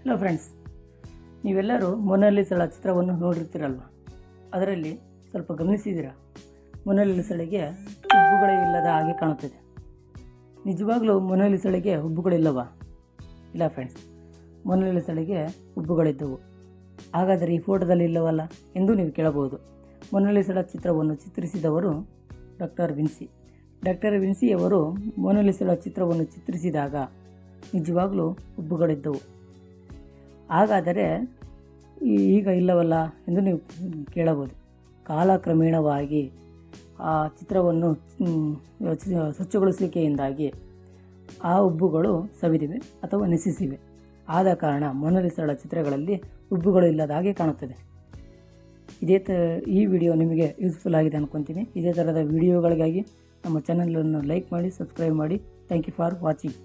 Hello friends ನೀವೆಲ್ಲರೂ ಮೊನಾಲಿಸಳ ಚಿತ್ರವನ್ನು ನೋಡಿರ್ತೀರಲ್ವ? ಅದರಲ್ಲಿ ಸ್ವಲ್ಪ ಗಮನಿಸಿದ್ದೀರಾ? ಮೊನಾಲಿಸಳಿಗೆ ಹುಬ್ಬುಗಳೇ ಇಲ್ಲದ ಹಾಗೆ ಕಾಣುತ್ತದೆ. ನಿಜವಾಗ್ಲೂ ಮೊನಾಲಿಸಳಿಗೆ ಹುಬ್ಬುಗಳಿಲ್ಲವ? ಇಲ್ಲ ಫ್ರೆಂಡ್ಸ್ ಮೊನಾಲಿಸಳಿಗೆ ಹುಬ್ಬುಗಳಿದ್ದವು. ಹಾಗಾದರೆ ಈ ಫೋಟೋದಲ್ಲಿ ಇಲ್ಲವಲ್ಲ ಎಂದು ನೀವು ಕೇಳಬಹುದು. ಮೊನಾಲಿಸಳ ಚಿತ್ರವನ್ನು ಚಿತ್ರಿಸಿದವರು ಡಾಕ್ಟರ್ ವಿನ್ಸಿ. ಡಾಕ್ಟರ್ ವಿನ್ಸಿಯವರು ಮೊನಾಲಿಸಳ ಚಿತ್ರವನ್ನು ಚಿತ್ರಿಸಿದಾಗ ನಿಜವಾಗ್ಲೂ ಹುಬ್ಬುಗಳಿದ್ದವು. ಹಾಗಾದರೆ ಈಗ ಇಲ್ಲವಲ್ಲ ಎಂದು ನೀವು ಕೇಳಬಹುದು. ಕಾಲಕ್ರಮೇಣವಾಗಿ ಆ ಚಿತ್ರವನ್ನು ಸ್ವಚ್ಛಗೊಳಿಸುವಿಕೆಯಿಂದಾಗಿ ಆ ಉಬ್ಬುಗಳು ಸವಿದಿವೆ ಅಥವಾ ನಶಿಸಿವೆ ಆದ ಕಾರಣ ಮೊನಲಿಸಳ ಚಿತ್ರಗಳಲ್ಲಿ ಉಬ್ಬುಗಳು ಇಲ್ಲದ ಹಾಗೆ ಕಾಣುತ್ತದೆ. ಇದೇ ತ, ಈ ವಿಡಿಯೋ ನಿಮಗೆ ಯೂಸ್ಫುಲ್ ಆಗಿದೆ ಅನ್ಕೊತೀನಿ. ಇದೇ ಥರದ ವಿಡಿಯೋಗಳಿಗಾಗಿ ನಮ್ಮ ಚಾನಲನ್ನು ಲೈಕ್ ಮಾಡಿ, ಸಬ್ಸ್ಕ್ರೈಬ್ ಮಾಡಿ. Thank you for watching.